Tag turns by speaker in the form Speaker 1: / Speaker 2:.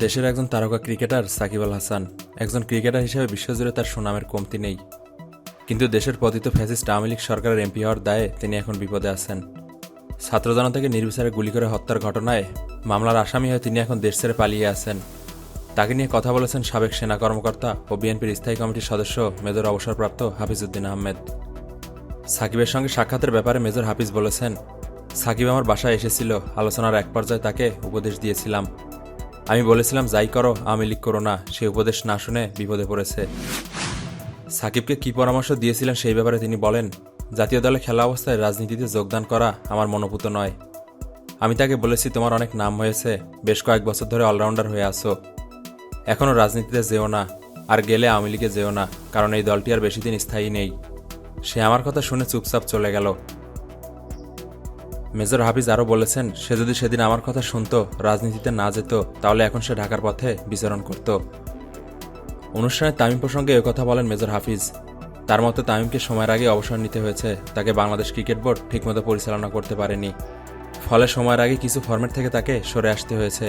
Speaker 1: দেশের একজন তারকা ক্রিকেটার সাকিব আল হাসান একজন ক্রিকেটার হিসেবে বিশ্বজুড়ে তার সুনামের কমতি নেই। কিন্তু দেশের পতিত ফ্যাসিস্ট আওয়ামী লীগ সরকারের এমপি হওয়ার দায়ে তিনি এখন বিপদে আছেন। ছাত্রজনা থেকে নির্বিচারে গুলি করে হত্যার ঘটনায় মামলার আসামি হয়ে তিনি এখন দেশ ছেড়ে পালিয়ে আছেন। তাকে নিয়ে কথা বলেছেন সাবেক সেনা কর্মকর্তা ও বিএনপির স্থায়ী কমিটির সদস্য মেজর অবসরপ্রাপ্ত হাফিজউদ্দিন আহমেদ। সাকিবের সঙ্গে সাক্ষাতের ব্যাপারে মেজর হাফিজ বলেছেন, সাকিব আমার বাসায় এসেছিল, আলোচনার এক পর্যায়ে তাকে উপদেশ দিয়েছিলাম। আমি বলেছিলাম, যাই করো আমি লীগ করো না। সে উপদেশ না শুনে বিপদে পড়েছে। সাকিবকে কি পরামর্শ দিয়েছিলেন সেই ব্যাপারে তিনি বলেন, জাতীয় দলে খেলা অবস্থায় রাজনীতিতে যোগদান করা আমার মনোপুত নয়। আমি তাকে বলেছি, তোমার অনেক নাম হয়েছে, বেশ কয়েক বছর ধরে অলরাউন্ডার হয়ে আছো। এখনও রাজনীতিতে যেও না, আর গেলে আওয়ামী লীগে যেও না, কারণ এই দলটি আর বেশি দিন স্থায়ী নেই। সে আমার কথা শুনে চুপচাপ চলে গেল। মেজর হাফিজ আরও বলেছেন, সে যদি সেদিন আমার কথা শুনত, রাজনীতিতে না যেত, তাহলে এখন সে ঢাকার পথে বিচরণ করত। অনুষ্ঠানে তামিম প্রসঙ্গে কথা বলেন মেজর হাফিজ। তার মতে তামিমকে সময়ের আগে অবসর নিতে হয়েছে, তাকে বাংলাদেশ ক্রিকেট বোর্ড ঠিকমতো পরিচালনা করতে পারেনি। ফলে সময়ের আগে কিছু ফরম্যাট থেকে তাকে সরে আসতে হয়েছে।